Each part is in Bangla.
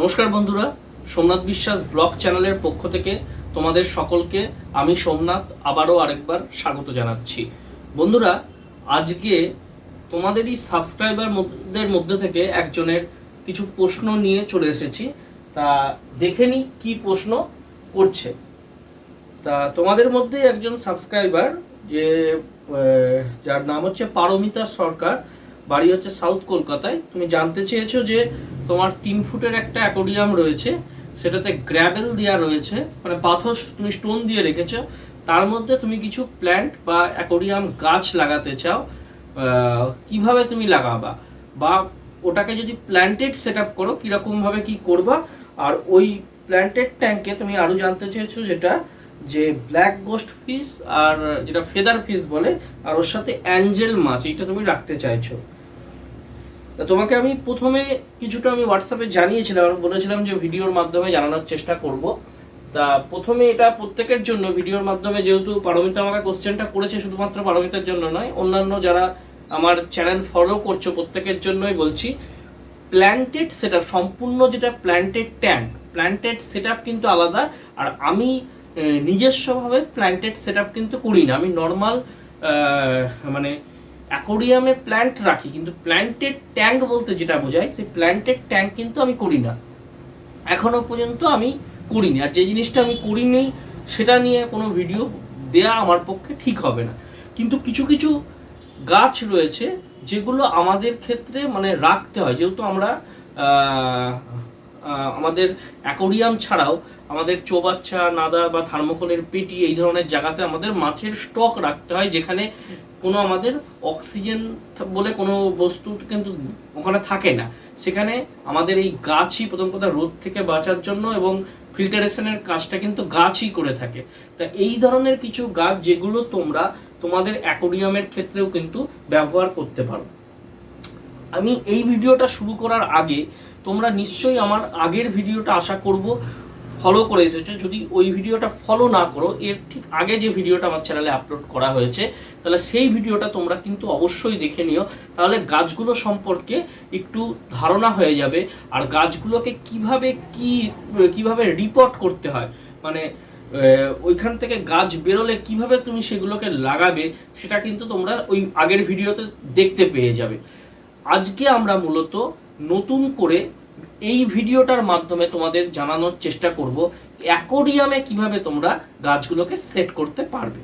নমস্কার বন্ধুরা, সোমনাথ বিশ্বাস ব্লগ চ্যানেলের পক্ষ থেকে তোমাদের সকলকে আমি সোমনাথ আবারও আরেকবার স্বাগত জানাচ্ছি। বন্ধুরা, আজকে তোমাদেরই সাবস্ক্রাইবারদের মধ্যে থেকে একজনের কিছু প্রশ্ন নিয়ে চলে এসেছি। তা দেখে নি কি প্রশ্ন করছে। তা তোমাদের মধ্যে একজন সাবস্ক্রাইবার যে যার নাম হচ্ছে পারমিতা সরকার বাড়ি হচ্ছে সাউথ কলকাতায়। তুমি জানতে চেয়েছো যে তোমার তিন ফুটের একটা অ্যাকোরিয়াম রয়েছে, সেটাতে গ্র্যাভেল দেওয়া রয়েছে মানে পাথর তুমি স্টোন দিয়ে রেখেছো। তার মধ্যে তুমি কিছু প্ল্যান্ট বা অ্যাকোরিয়াম গাছ লাগাতে চাও কীভাবে তুমি লাগাবা? বা ওটাকে যদি প্ল্যান্টেড সেট আপ করো, কীরকম ভাবে কি করবা? আর ওই প্ল্যান্টেড ট্যাঙ্কে তুমি আরও জানতে চেয়েছো যেটা, যে ব্ল্যাক গোস্ট ফিস আর যেটা ফেদার ফিস বলে, আর ওর সাথে অ্যাঞ্জেল মাছ, এইটা তুমি রাখতে চাইছো। তা তোমাকে আমি প্রথমে কিছুটা আমি হোয়াটসঅ্যাপে জানিয়েছিলাম, বলেছিলাম যে ভিডিওর মাধ্যমে জানানোর চেষ্টা করব। তা প্রথমে এটা প্রত্যেকের জন্য, ভিডিওর মাধ্যমে যেহেতু পারমিতা আমাকে কোশ্চেনটা করেছে শুধুমাত্র পারমিতার জন্য নয়, অন্যান্য যারা আমার চ্যানেল ফলো করছ প্রত্যেকের জন্যই বলছি প্ল্যান্টেড সেট সম্পূর্ণ যেটা প্ল্যান্টেড ট্যাঙ্ক প্ল্যান্টেড সেট কিন্তু আলাদা, আর আমি নিজস্বভাবে প্ল্যান্টেড সেট কিন্তু করি না। আমি নর্মাল মানে অ্যাকোরিয়ামে প্ল্যান্ট রাখি, কিন্তু প্ল্যান্টেড ট্যাঙ্ক বলতে যেটা বোঝায়, সেই প্ল্যান্টেড ট্যাঙ্ক কিন্তু আমি করি না। এখনও পর্যন্ত আমি করিনি। আর যে জিনিসটা আমি করিনি, সেটা নিয়ে কোনো ভিডিও দেয়া আমার পক্ষে ঠিক হবে না। কিন্তু কিছু কিছু গাছ রয়েছে, যেগুলো আমাদের ক্ষেত্রে মানে রাখতে হয়। যেহেতু আমরা আমাদের অ্যাকোরিয়াম ছাড়াও আমাদের চৌবাচ্চা, নাদা বা থার্মোকলের পেটি এই ধরনের জায়গাতে আমাদের মাছের স্টক রাখতে হয়, যেখানে কোনো আমাদের অক্সিজেন বলে কোনো বস্তু কিন্তু ওখানে থাকে না। সেখানে আমাদের এই গাছই প্রথম কথা রোদ থেকে বাঁচার জন্য এবং ফিল্টারেশনের কাজটা কিন্তু গাছই করে থাকে। তা এই ধরনের কিছু গাছ যেগুলো তোমরা তোমাদের অ্যাকোরিয়ামের ক্ষেত্রেও কিন্তু ব্যবহার করতে পারো। আমি এই ভিডিওটা শুরু করার আগে তোমরা নিশ্চয়ই আমার আগের ভিডিওটা আশা করব ফলো করে এসেছ। যদি ওই ভিডিওটা ফলো না করো, এর ঠিক আগে যে ভিডিওটা আমার চ্যানেলে আপলোড করা হয়েছে, তাহলে সেই ভিডিওটা তোমরা কিন্তু অবশ্যই দেখে নিও। তাহলে গাছগুলো সম্পর্কে একটু ধারণা হয়ে যাবে, আর গাছগুলোকে কীভাবে কি, কীভাবে রিপোর্ট করতে হয়? মানে ওইখান থেকে গাছ বেরোলে কীভাবে তুমি সেগুলোকে লাগাবে, সেটা কিন্তু তোমরা ওই আগের ভিডিওতে দেখতে পেয়ে যাবে। আজকে আমরা মূলত নতুন করে এই ভিডিওটার মাধ্যমে তোমাদের জানানোর চেষ্টা করব, অ্যাকোরিয়ামে কীভাবে তোমরা গাছগুলোকে সেট করতে পারবে।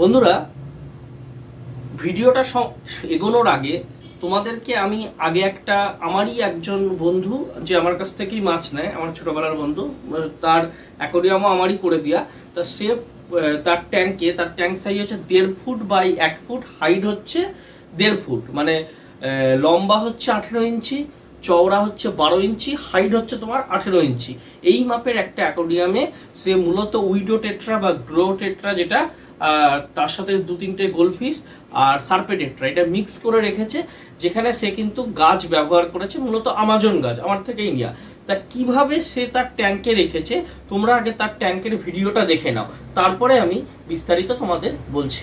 বন্ধুরা, ভিডিওটা এগোনোর আগে তোমাদেরকে আমি আগে একটা, আমারই একজন বন্ধু যে আমার কাছ থেকেই মাছ নেয়, আমার ছোটবেলার বন্ধু, তার অ্যাকোরিয়ামও আমারই করে দেয়া। তা সে তার ট্যাঙ্কে তার ট্যাঙ্ক সাইজ হচ্ছে দেড় ফুট বাই এক ফুট হাইট হচ্ছে দেড় ফুট মানে লম্বা হচ্ছে আঠেরো ইঞ্চি চওড়া হচ্ছে বারো ইঞ্চি, হাইট হচ্ছে তোমার আঠেরো ইঞ্চি। এই মাপের একটা অ্যাকোরিয়ামে সে মূলত উইডো টেট্রা বা গ্রো টেট্রা যেটা তার সাথে দু তিনটে গোলফিশ আর সার্পে টেট্রা, এটা মিক্স করে রেখেছে, যেখানে সে কিন্তু গাছ ব্যবহার করেছে, মূলত আমাজন গাছ, আমার থেকেই নেওয়া তা কীভাবে সে তার ট্যাঙ্কে রেখেছে, তোমরা আগে তার ট্যাঙ্কের ভিডিওটা দেখে নাও। তারপরে আমি বিস্তারিত তোমাদের বলছি।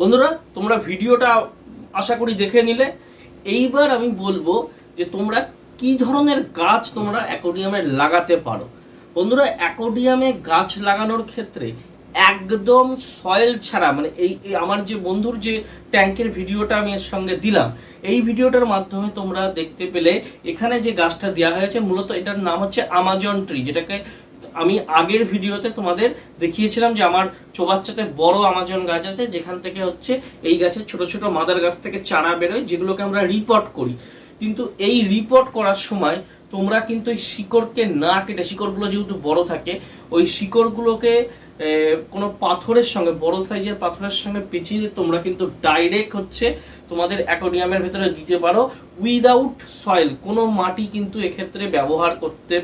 বন্ধুরা, তোমরা ভিডিওটা আশা করি দেখে নিলে। এইবার আমি বলব যে তোমরা কি ধরনের গাছ তোমরা অ্যাকোডিয়ামে লাগাতে পারো। বন্ধুরা, অ্যাকোডিয়ামে গাছ লাগানোর ক্ষেত্রে একদম সয়েল ছাড়া মানে এই আমার যে বন্ধুর যে ট্যাঙ্কের ভিডিওটা আমি এর সঙ্গে দিলাম, এই ভিডিওটার মাধ্যমে তোমরা দেখতে পেলে এখানে যে গাছটা দেওয়া হয়েছে, মূলত এটার নাম হচ্ছে আমাজন ট্রি যেটাকে আমি আগের ভিডিওতে তোমাদের দেখিয়েছিলাম যে আমার চৌবাচ্চাতে বড় আমাজন গাছ আছে, যেখান থেকে হচ্ছে এই গাছের ছোট ছোট মাদার গাছ থেকে চারা বেরোয়, যেগুলোকে আমরা রিপোর্ট করি। কিন্তু এই রিপোর্ট করার সময় তোমরা কিন্তু এই শিকড়কে না কেটে, শিকড়গুলো যেহেতু বড় থাকে, ওই শিকড়গুলোকে কোনো পাথরের সঙ্গে, বড় সাইজের পাথরের সঙ্গে পেঁচিয়ে তোমরা কিন্তু ডাইরেক্ট হচ্ছে তোমাদের অ্যাকোডিয়ামের ভেতরে দিতে পারো। উইদাউট সয়েল কোনো মাটি কিন্তু এক্ষেত্রে ব্যবহার করতে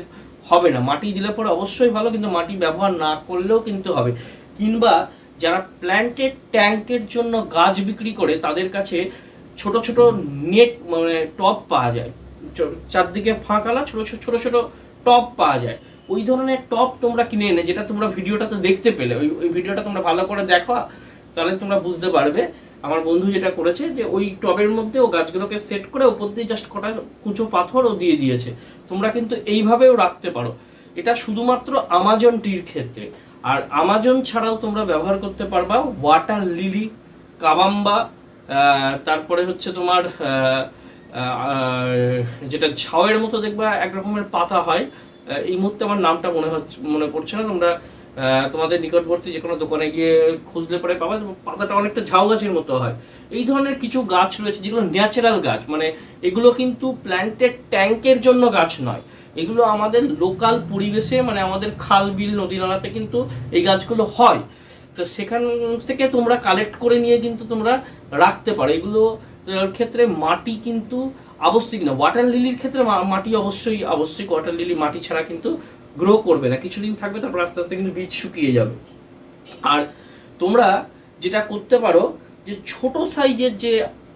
হবে না। মাটি দিলে পরে অবশ্যই ভালো, কিন্তু মাটি ব্যবহার না করলেও কিন্তু হবে। কিংবা যারা প্ল্যান্টেড ট্যাঙ্কের জন্য গাছ বিক্রি করে, তাদের কাছে ছোট ছোট নেট মানে টপ পাওয়া যায়। চারদিকে ফাঁকালা ছোট ছোট ছোট ছোট টপ পাওয়া যায়। ওই ধরনের টপ তোমরা কিনে এনে, যেটা তোমরা ভিডিওটাতে দেখতে পেলে, ওই ওই ভিডিওটা তোমরা ভালো করে দেখো, তাহলে তোমরা বুঝতে পারবে। আমার বন্ধু যেটা করেছে যে, ওই টবের মধ্যে ও গাছগুলোকে সেট করে, ওপর দিয়ে জাস্ট কটা কুচো পাথর ও দিয়ে দিয়েছে। তোমরা কিন্তু এইভাবেও রাখতে পারো। এটা শুধুমাত্র আমাজন টির ক্ষেত্রে। আর আমাজন ছাড়াও তোমরা ব্যবহার করতে পারবা ওয়াটার লিলি কাবাম্বা তারপরে হচ্ছে তোমার যেটা ঝাউয়ের মতো দেখবা এক রকমের পাতা হয়। এই মুহূর্তে আমার নামটা মনে হচ্ছে, মনে পড়ছে না। তোমরা তোমাদের নিকটবর্তী যে কোনো দোকানে গিয়ে খুঁজলে পরে পাবা পাতাটা অনেকটা ঝাউ গাছের মতো হয়। এই ধরনের কিছু গাছ রয়েছে যেগুলো ন্যাচারাল গাছ মানে এগুলো কিন্তু প্ল্যান্টেড ট্যাঙ্কের জন্য গাছ নয়। এগুলো আমাদের লোকাল পরিবেশে মানে আমাদের খাল, বিল, নদী নালাতে কিন্তু এই গাছগুলো হয়। তো সেখান থেকে তোমরা কালেক্ট করে নিয়ে কিন্তু তোমরা রাখতে পারো। এগুলো ক্ষেত্রে মাটি কিন্তু আবশ্যিক না। ওয়াটার লিলির ক্ষেত্রে মাটি অবশ্যই আবশ্যিক। ওয়াটার লিলি মাটি ছাড়া কিন্তু গ্রো করবে না। কিছুদিন থাকবে, তারপর আস্তে আস্তে কিন্তু বীজ শুকিয়ে যাবে। আর তোমরা যেটা করতে পারো যে ছোট সাইজের যে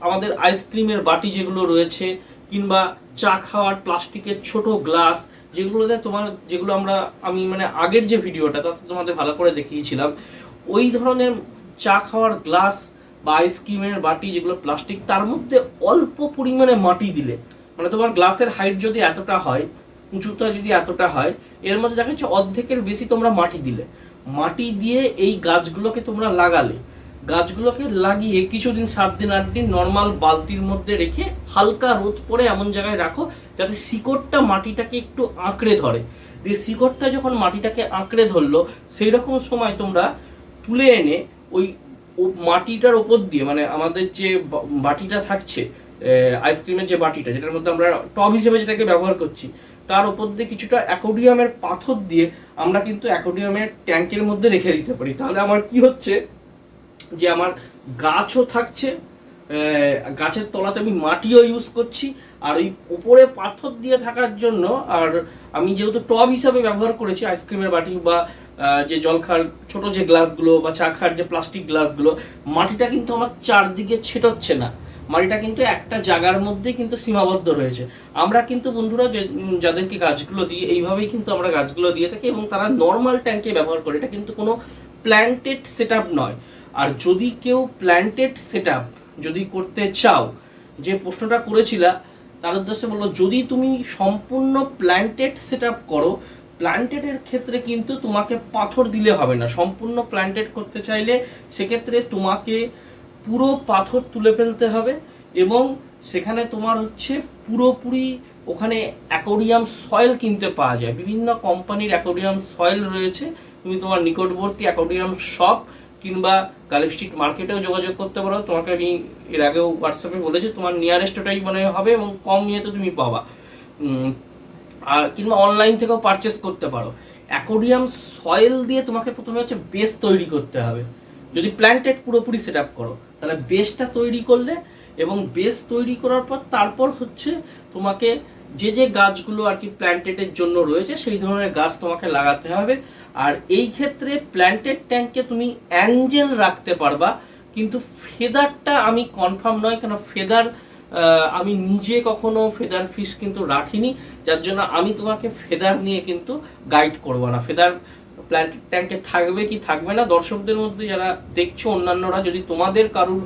আমাদের আইসক্রিমের বাটি যেগুলো রয়েছে, কিংবা চা খাওয়ার প্লাস্টিকের ছোট গ্লাস যেগুলোতে তোমার, যেগুলো আমরা, আমি মানে আগের যে ভিডিওটা তাতে তোমাদের ভালো করে দেখিয়েছিলাম, ওই ধরনের চা খাওয়ার গ্লাস বা আইসক্রিমের বাটি যেগুলো প্লাস্টিক, তার মধ্যে অল্প পরিমাণে মাটি দিলে মানে তোমার গ্লাসের হাইট যদি এতটা হয় উঁচুটা যদি এতটা হয়, এর মধ্যে দেখা যাচ্ছে অর্ধেকের বেশি তোমরা মাটি দিলে। মাটি দিয়ে এই গাছগুলোকে তোমরা লাগালে। গাছগুলোকে লাগিয়ে কিছুদিন সাত দিন আট দিন নর্মাল বালতির মধ্যে রেখে হালকা রোদ পড়ে এমন জায়গায় রাখো যাতে শিকড়টা মাটিটাকে একটু আঁকড়ে ধরে। দিয়ে শিকড়টা যখন মাটিটাকে আঁকড়ে ধরলো সেই রকম সময় তোমরা তুলে এনে ওই মাটিটার ওপর দিয়ে মানে আমাদের যে বাটিটা থাকছে আইসক্রিমের যে বাটিটা, যেটার মধ্যে আমরা টব হিসেবে যেটাকে ব্যবহার করছি, তার ওপর দিয়ে কিছুটা অ্যাকোডিয়ামের পাথর দিয়ে আমরা কিন্তু অ্যাকোডিয়ামের ট্যাঙ্কের মধ্যে রেখে দিতে পারি। তাহলে আমার কি হচ্ছে? যে আমার গাছও থাকছে গাছের তলাতে আমি মাটিও ইউজ করছি, আর ওই উপরে পাথর দিয়ে থাকার জন্য, আর আমি যেহেতু টব হিসাবে ব্যবহার করেছি, আইসক্রিমের বাটি বা যে জল খাওয়ার ছোট যে গ্লাসগুলো বা চা খাওয়ার যে প্লাস্টিক গ্লাসগুলো মাটিটা কিন্তু আমার চারদিকে ছেটোচ্ছে না। মাটিটা কিন্তু একটা জায়গার মধ্যেই কিন্তু সীমাবদ্ধ রয়েছে। আমরা কিন্তু বন্ধুরা যাদেরকে গাছগুলো দিই, এইভাবেই কিন্তু আমরা গাছগুলো দিয়ে থাকি এবং তারা নর্মাল ট্যাঙ্কে ব্যবহার করে। এটা কিন্তু কোনো প্ল্যান্টেড সেট নয়। আর যদি কেউ প্ল্যান্টেড সেট যদি করতে চাও, যে প্রশ্নটা করেছিলা, তার উদ্দেশ্যে বলব, যদি তুমি সম্পূর্ণ প্ল্যান্টেড সেট করো প্ল্যান্টেডের ক্ষেত্রে কিন্তু তোমাকে পাথর দিলে হবে না। সম্পূর্ণ প্ল্যান্টেড করতে চাইলে সেক্ষেত্রে তোমাকে পুরো পাথর তুলে ফেলতে হবে এবং সেখানে তোমার হচ্ছে পুরোপুরি ওখানে অ্যাকোরিয়াম সয়েল কিনতে পাওয়া যায়। বিভিন্ন কোম্পানির অ্যাকোরিয়াম সয়েল রয়েছে। তুমি তোমার নিকটবর্তী অ্যাকোরিয়াম শপ কিংবা গালিব স্ট্রিট মার্কেটেও যোগাযোগ করতে পারো। তোমাকে আমি এর আগেও হোয়াটসঅ্যাপে বলেছি, তোমার নিয়ারেস্ট ওটাই মানে হবে এবং কম ইয়েতে তুমি পাবা। আর কিংবা অনলাইন থেকেও পারচেস করতে পারো। অ্যাকোরিয়াম সয়েল দিয়ে তোমাকে প্রথমে হচ্ছে বেস তৈরি করতে হবে। যদি প্ল্যান্টেড পুরোপুরি সেট আপ করো, তাহলে বেসটা তৈরি করলে এবং বেস তৈরি করার পর তারপর হচ্ছে তোমাকে যে যে গাছগুলো আর কি প্ল্যান্টেডের জন্য রয়েছে, সেই ধরনের গাছ তোমাকে লাগাতে হবে। আর এই ক্ষেত্রে প্ল্যান্টেড ট্যাঙ্কে তুমি অ্যাঞ্জেল রাখতে পারবা, কিন্তু ফেদারটা আমি কনফার্ম নয়, কেন ফেদার আমি নিজে কখনো ফেদার ফিশ কিন্তু রাখিনি, যার জন্য আমি তোমাকে ফেদার নিয়ে কিন্তু গাইড করব না। ফেদার প্ল্যান্ট ট্যাঙ্কে থাকবে কি থাকবে না, দর্শকদের মধ্যে যারা দেখছ, অন্যান্যরা যদি তোমাদের কারুর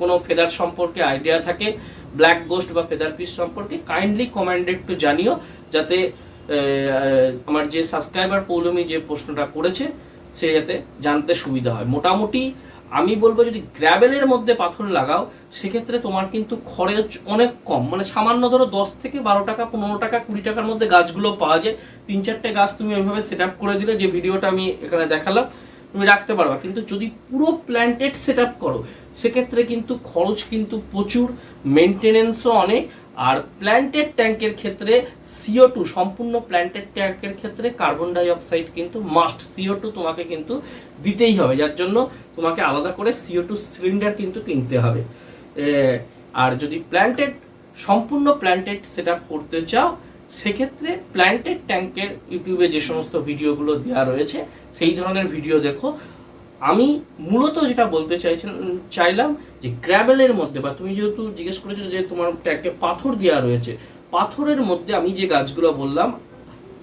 কোনো ফেদার সম্পর্কে আইডিয়া থাকে ব্ল্যাক গোস্ট বা ফেদার পিস সম্পর্কে কাইন্ডলি কমেন্টে একটু জানিও, যাতে আমার যে সাবস্ক্রাইবার পৌলমি যে প্রশ্নটা করেছে, সে যাতে জানতে সুবিধা হয়। মোটামুটি আমি বলব যদি গ্র্যাভেলের মধ্যে পাথর লাগাও, সেক্ষেত্রে তোমার কিন্তু খরচ অনেক কম। মানে সামান্য ধরো দশ থেকে বারো টাকা, পনেরো টাকা, কুড়ি টাকার মধ্যে গাছগুলো পাওয়া যায়। তিন চারটে গাছ তুমি ওইভাবে সেট আপ করে দিলে, যে ভিডিওটা আমি এখানে দেখালাম, তুমি রাখতে পারবা। কিন্তু যদি পুরো প্ল্যান্টেড সেট আপ করো, সেক্ষেত্রে কিন্তু খরচ কিন্তু প্রচুর মেনটেনেন্সও অনেক আর প্ল্যান্টেড ট্যাঙ্কের ক্ষেত্রে সিও টু সম্পূর্ণ প্ল্যান্টেড ট্যাঙ্কের ক্ষেত্রে কার্বন ডাই অক্সাইড কিন্তু মাস্ট সিও টু তোমাকে কিন্তু দিতেই হবে। যার জন্য তোমাকে আলাদা করে সিও টু সিলিন্ডার কিন্তু কিনতে হবে। আর যদি প্ল্যান্টেড, সম্পূর্ণ প্ল্যান্টেড সেট করতে চাও, সেক্ষেত্রে প্ল্যান্টেড ট্যাঙ্কের ইউটিউবে যে সমস্ত ভিডিওগুলো দেওয়া রয়েছে, সেই ধরনের ভিডিও দেখো। আমি মূলত যেটা বলতে চাইছিলাম চাইলাম যে গ্র্যাভেলের মধ্যে বা তুমি যেহেতু জিজ্ঞেস করেছ যে তোমার ট্যাঙ্কে পাথর দেওয়া রয়েছে, পাথরের মধ্যে আমি যে গাছগুলো বললাম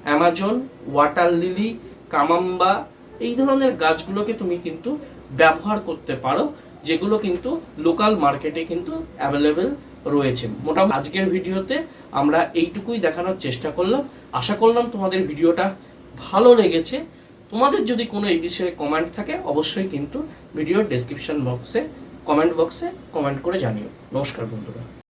অ্যামাজন ওয়াটার লিলি কামাম্বা এই ধরনের গাছগুলোকে তুমি কিন্তু ব্যবহার করতে পারো, যেগুলো কিন্তু লোকাল মার্কেটে কিন্তু অ্যাভেলেবেল রয়েছে। মোটামুটি আজকের ভিডিওতে আমরা এইটুকুই দেখানোর চেষ্টা করলাম। আশা করলাম তোমাদের ভিডিওটা ভালো লেগেছে। তোমাদের যদি কোনো এই বিষয়ে কমেন্ট থাকে, অবশ্যই কিন্তু ভিডিওর ডেসক্রিপশন বক্সে কমেন্ট বক্সে কমেন্ট করে জানিও। নমস্কার বন্ধুরা।